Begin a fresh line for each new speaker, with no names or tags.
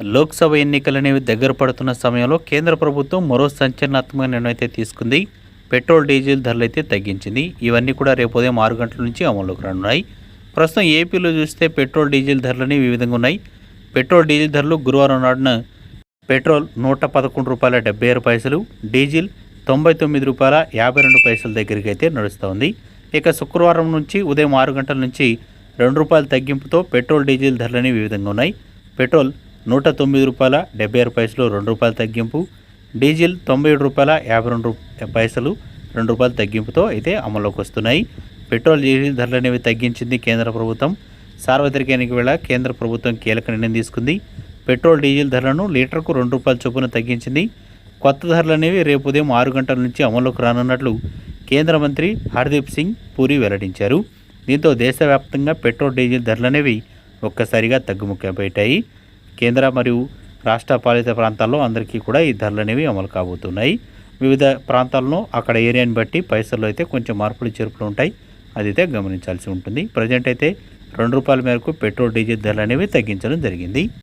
లోక్సభ ఎన్నికలు అనేవి దగ్గర పడుతున్న సమయంలో కేంద్ర ప్రభుత్వం మరో సంచలనాత్మక నిర్ణయం అయితే తీసుకుంది. పెట్రోల్ డీజిల్ ధరలు అయితే తగ్గించింది. ఇవన్నీ కూడా రేపు ఉదయం ఆరు గంటల నుంచి అమలులోకి రానున్నాయి. ప్రస్తుతం ఏపీలో చూస్తే పెట్రోల్ డీజిల్ ధరలని వివిధంగా ఉన్నాయి. పెట్రోల్ డీజిల్ ధరలు గురువారం నాడున పెట్రోల్ నూట పదకొండు రూపాయల డెబ్బై ఆరు పైసలు డీజిల్ తొంభై తొమ్మిది రూపాయల యాభై రెండు పైసల దగ్గరికి అయితే నడుస్తోంది ఇక శుక్రవారం నుంచి ఉదయం ఆరు గంటల నుంచి రెండు రూపాయల తగ్గింపుతో పెట్రోల్ డీజిల్ ధరలని వివిధంగా ఉన్నాయి. పెట్రోల్ నూట తొమ్మిది రూపాయల డెబ్బై ఆరు పైసలు రెండు రూపాయల తగ్గింపు. డీజిల్ తొంభై ఏడు రూపాయల యాభై రెండు పైసలు రెండు రూపాయల తగ్గింపుతో అయితే అమల్లోకి వస్తున్నాయి. పెట్రోల్ డీజిల్ ధరలు అనేవి తగ్గించింది కేంద్ర ప్రభుత్వం. సార్వత్రిక ఎన్నిక వేళ కేంద్ర ప్రభుత్వం కీలక నిర్ణయం తీసుకుంది. పెట్రోల్ డీజిల్ ధరలను లీటర్కు రెండు రూపాయల చొప్పున తగ్గించింది. కొత్త ధరలు అనేవి రేపు ఉదయం ఆరు గంటల నుంచి అమల్లోకి రానున్నట్లు కేంద్ర మంత్రి హర్దీప్ సింగ్ పూరి వెల్లడించారు. దీంతో దేశవ్యాప్తంగా పెట్రోల్ డీజిల్ ధరలు అనేవి ఒక్కసారిగా తగ్గుముఖం పెట్టాయి కేంద్ర మరియు రాష్ట్ర పాలిత ప్రాంతాల్లో అందరికీ కూడా ఈ ధరలు అనేవి అమలు కాబోతున్నాయి. వివిధ ప్రాంతాలను అక్కడ ఏరియాని బట్టి పైసల్లో అయితే కొంచెం మార్పులు చేర్పులు ఉంటాయి. అది అయితే గమనించాల్సి ఉంటుంది. ప్రజెంట్ అయితే రెండు రూపాయల మేరకు పెట్రోల్ డీజిల్ ధరలు అనేవి తగ్గించడం జరిగింది.